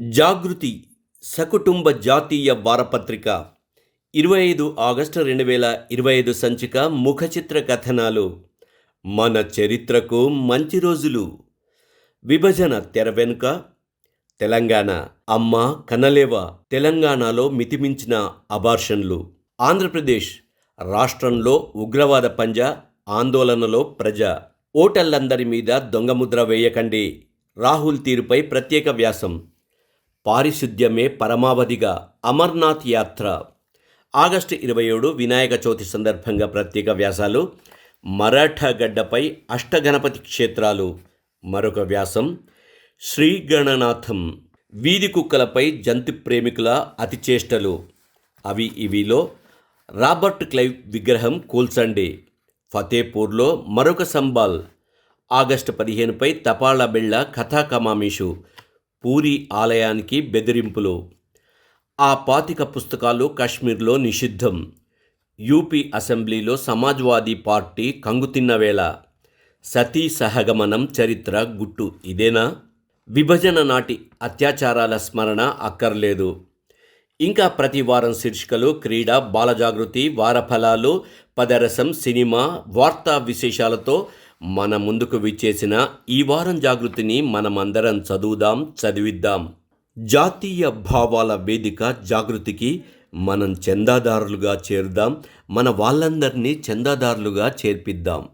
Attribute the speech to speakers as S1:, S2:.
S1: జాగృతి సకుటుంబ జాతీయ వారపత్రిక. ఇరవై ఐదు ఆగస్టు రెండు వేల ఇరవై ఐదు సంచిక ముఖచిత్ర కథనాలు. మన చరిత్రకు మంచి రోజులు. విభజన తెర వెనుక తెలంగాణ అమ్మ కనలేవ తెలంగాణలో మితిమించిన అబార్షన్లు. ఆంధ్రప్రదేశ్ రాష్ట్రంలో ఉగ్రవాద పంజా ఆందోళనలో ప్రజ. ఓటర్లందరి మీద దొంగముద్ర వేయకండి. రాహుల్ తీరుపై ప్రత్యేక వ్యాసం. పారిశుద్ధ్యమే పరమావధిగా అమర్నాథ్ యాత్ర. ఆగస్టు ఇరవై ఏడు వినాయక చవితి సందర్భంగా ప్రత్యేక వ్యాసాలు. మరాఠాగడ్డపై అష్టగణపతి క్షేత్రాలు. మరొక వ్యాసం శ్రీగణనాథం. వీధి కుక్కలపై జంతు ప్రేమికుల అతిచేష్టలు. అవి ఇవిలో రాబర్ట్ క్లైవ్ విగ్రహం కూల్చండి. ఫతేపూర్లో మరొక సంబాల్. ఆగస్టు పదిహేనుపై తపాళా బిళ్ళ కథాకమామీషు. పూరి ఆలయానికి బెదిరింపులు. ఆ పాతిక పుస్తకాలు కాశ్మీర్లో నిషిద్ధం. యూపీ అసెంబ్లీలో సమాజ్వాదీ పార్టీ కంగుతిన్న వేళ. సతీ సహగమనం చరిత్ర గుట్టు ఇదేనా? విభజన నాటి అత్యాచారాల స్మరణ అక్కర్లేదు. ఇంకా ప్రతి వారం శీర్షికలు క్రీడ బాలజాగృతి వారఫలాలు పదరసం సినిమా వార్తా విశేషాలతో మన ముందుకు విచ్చేసిన ఈ వారం జాగృతిని మనమందరం చదువుదాం చదివిద్దాం. జాతీయ భావాల వేదిక జాగృతికి మనం చందాదారులుగా చేరుదాం మన వాళ్ళందరినీ చందాదారులుగా చేర్పిద్దాం.